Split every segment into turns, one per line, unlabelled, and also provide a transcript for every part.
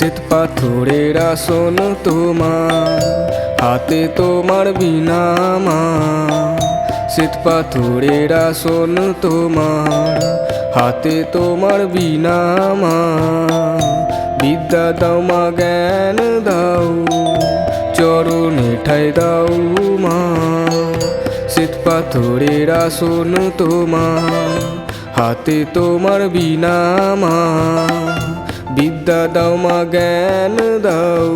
শ্বেত পাথরের আসন তোমার, হাতে তোমার বিনা মা শ্বেত পাথরের আসন তোমার, হাতে তোমার বিনা মা বিদ্যা দাও মা, জ্ঞান দাও, চরণে ঠাই দাও মা। শ্বেত পাথরের আসন তোমার, হাতে তোমার বিনা মা বিদ্যা দাও মা, জ্ঞান দাও,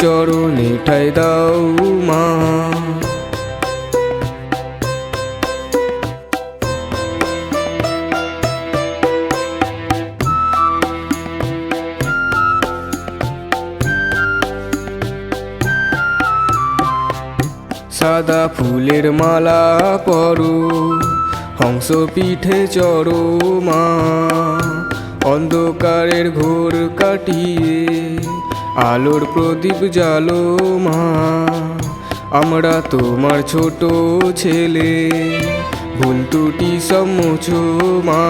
চরণে ঠাই দাও মা। সাদা ফুলের মালা পরো হংস পিঠে চরো মা। অন্ধকারের ঘোর কাটিয়ে আলোর প্রদীপ জালো মা। আমরা তোমার ছোট ছেলে, ভুল ত্রুটি সম্মোছো মা।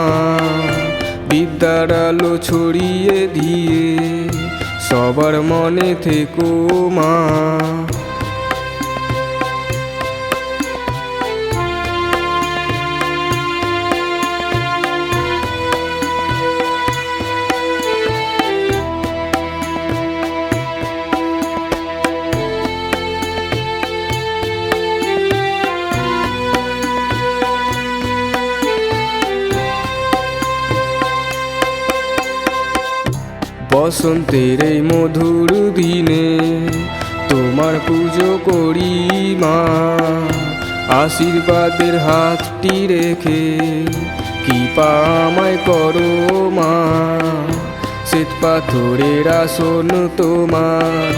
বিদ্যার আলো ছড়িয়ে দিয়ে সবার মনে থেকো মা। বসন্তের এই মধুর দিনে তোমার পুজো করি মা। আশীর্বাদের হাতটি রেখে কৃপা আমায় করো মা। শ্বেত পাথরের আসন তোমার,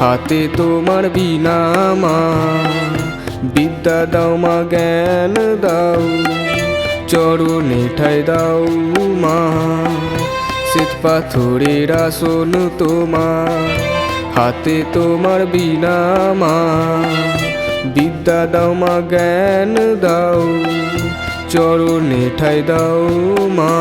হাতে তোমার বিনা মা। বিদ্যা দাও মা, জ্ঞান দাও, চরণে ঠাই দাও মা। পাথরের আসন তোমার, হাতে তোমার বিনা মা বিদ্যা দাও মা, জ্ঞান দাও, চরণে ঠাই দাও মা।